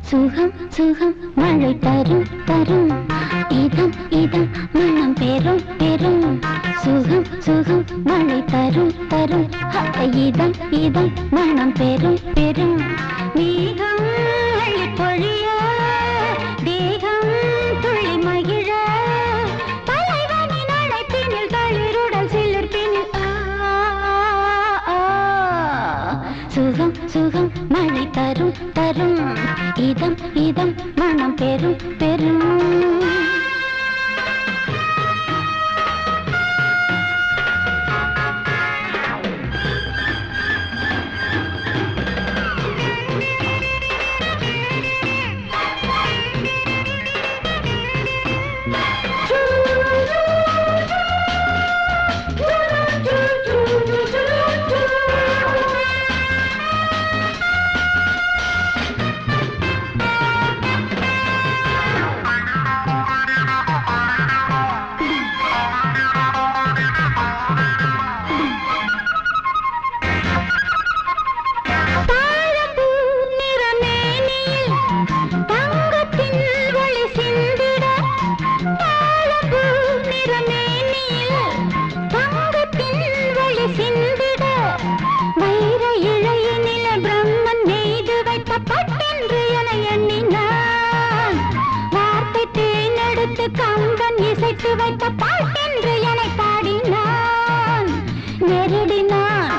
சுகம் சுகம் மழை தரும் தரும். இதம் இதம் மனம் பெரும் பெரும் சுகம் சுகம் மழை தரும் தரும். இதம் இதம் மனம் பெரும் பெரும் நீ இதம் மனம் பெரும் பெரும். விட்டு வைத்த பாட்டென்று என பாடினான். நெருடினான்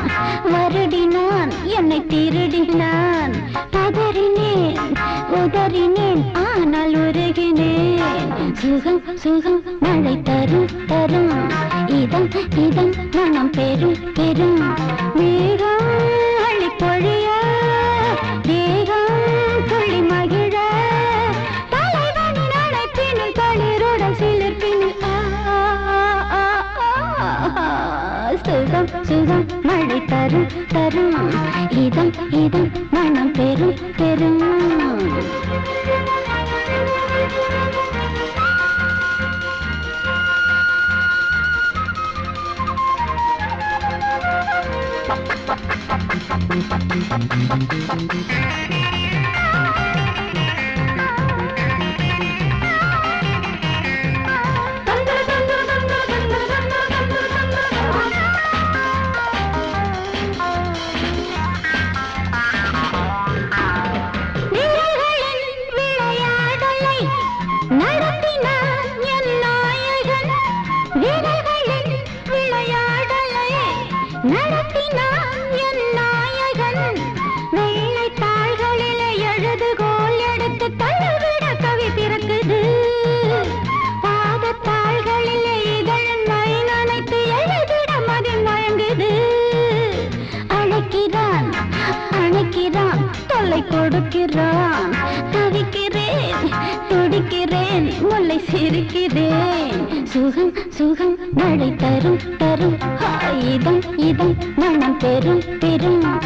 வருடினான் என்னை திருடினான். பதறினேன் உதறினேன் ஆனால் உருகினேன். சுகம் சுகம் மழை தரும் தரும். இதம் இதம் மனம் பெரும் சுகம் சுகம் மழை தரும் தரும் இதம் இதம் மனம் பெரும் பெரும் ಸಿನಾಯ முல்லை சுகம் சுகம் மழை தரும் தரும். இதம் இதம் மனம் பெரும் பெரும்.